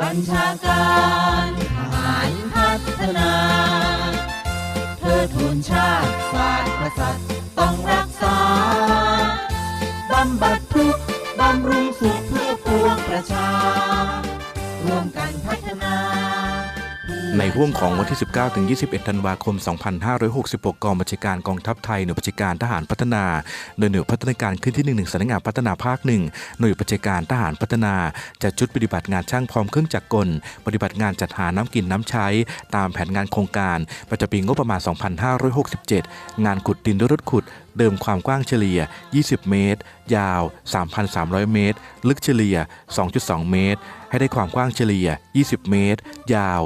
บัญชาการทหารพัฒนา เธอทูนชาติศาสตร์กษัตริย์ต้องรักษา บำบัดทุกข์บำรุงสุขเพื่อปวงประชา ร่วมกัน ในห่วงของวันที่ 19 ถึง 21 ธันวาคม 2566 กองบัญชาการกองทัพไทย หน่วยบัญชาการทหารพัฒนา โดยหน่วยพัฒนาการขึ้นที่11สำนักงานพัฒนาภาค1หน่วยบัญชาการทหารพัฒนาจัดชุดปฏิบัติงานช่างพร้อมเครื่องจักรกล ปฏิบัติงานจัดหาน้ำกินน้ำใช้ ตามแผนงานโครงการ ประจำปีงบประมาณ 2567 งานขุดดินด้วยรถขุด เดิมความกว้างเฉลี่ย 20 เมตร ยาว 3,300 เมตร ลึกเฉลี่ย 2.2 เมตร ให้ได้ความกว้างเฉลี่ย 20 เมตร ยาว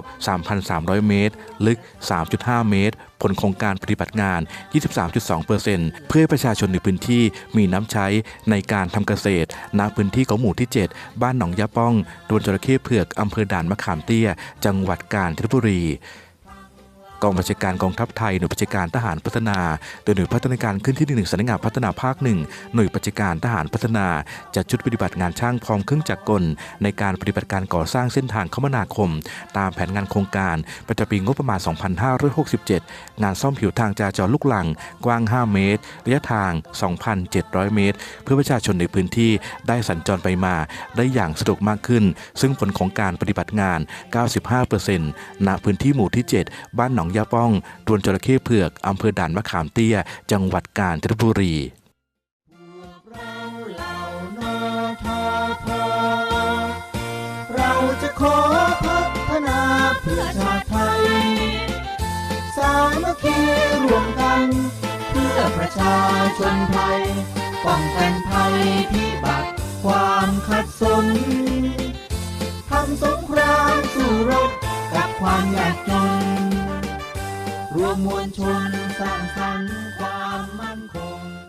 1,300 เมตร ลึก 3.5 เมตร ผลของการปฏิบัติงาน 23.2%เพื่อให้ประชาชนในพื้นที่มีน้ำใช้ในการทำเกษตรณพื้นที่ของหมู่ที่ 7 บ้านหนองยาป้องตำบลจระเข้เผือกอำเภอด่านมะขามเตี้ย จังหวัดกาญจนบุรี กองบัญชาการกองทัพไทยหน่วยบัญชาการทหารพัฒนา โดยหน่วยพัฒนาการขึ้นที่หนึ่งสำนักงานพัฒนาภาคหนึ่งหน่วยบัญชาการทหารพัฒนาจัดชุดปฏิบัติงานช่างพร้อมเครื่องจักรกล ในการปฏิบัติการก่อสร้างเส้นทางคมนาคม ตามแผนงานโครงการประจำปีงบประมาณ 2567 งานซ่อมผิวทางจราจรลูกหลัง กว้าง 5 เมตร ระยะทาง 2,700 เมตร เพื่อประชาชนในพื้นที่ได้สัญจรไปมา ได้อย่างสะดวกมากขึ้น ซึ่งผลของการปฏิบัติงาน 95%ณพื้นที่หมู่ที่ 7 บ้านหนองยาป้องตวนจระเข้เผือกอำเภอด่านมะขามเตี้ย จังหวัดกาญจนบุรีเราจะขอพัฒนาเพื่อชาติไทย สามัคคีรวมกัน เพื่อประชาชนไทย ป้องกันภัยพิบัติความขัดสน มวลชนสร้างสรรค์ความมั่นคง